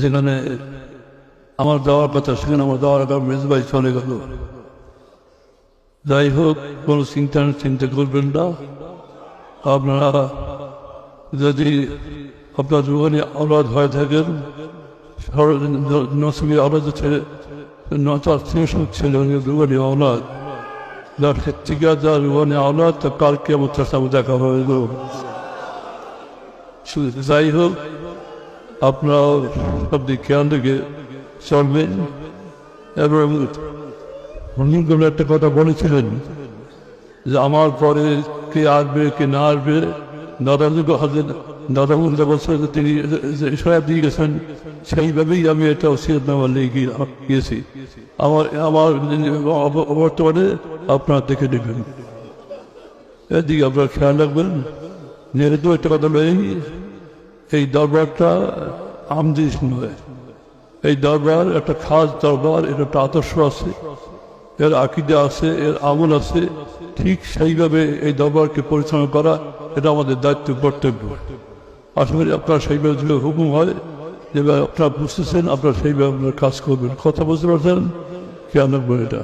যেখানে আমার যাওয়ার কথা, সেখানে আমার যাওয়ার আগে মেজবাই চলে গেল। যাই হোক, কোনো চিন্তা চিন্তা করবেন না। আপনারা যদি আপনার জীবনে অপরাধ হয়ে থাকেন নসবি অপরাধ ছেলে নচার শিশু ছিল জীবনে অনাথ। যার থেকে যার জীবনে অনাথ, তো কালকে আমার সাথে দেখা হয়ে গেল। যাই হোক আপনারা সব দিক খেয়াল রেখে চলবেন এবং একটা কথা বলেছিলেন যে আমার পরে কে আসবে, কে না আসবে নরেন্দ্র হাজার নরেন্দ্র বছর তিনি সব দিয়ে গেছেন, সেইভাবেই আমি এটা সিনেমা লিখে গিয়েছি। আমার আমার বর্তমানে আপনারা দেখে নেবেন। এদিকে আপনারা খেয়াল রাখবেন। যেহেতু একটা কথা নেই এই দরবারটা আমদিস নয়। এই দরবার একটা খাস দরবার, এর একটা আদর্শ আছে, এর আকিদা আছে, এর আমল আছে। ঠিক সেইভাবে এই দরবারকে পরিচালনা করা, এটা আমাদের দায়িত্ব, কর্তব্য। আশা করি আপনার সেইভাবে যদি হুকুম হয় যেভাবে আপনারা বুঝতেছেন, আপনারা সেইভাবে আপনার কাজ করবেন। কথা বুঝতে পারছেন? কেন এটা।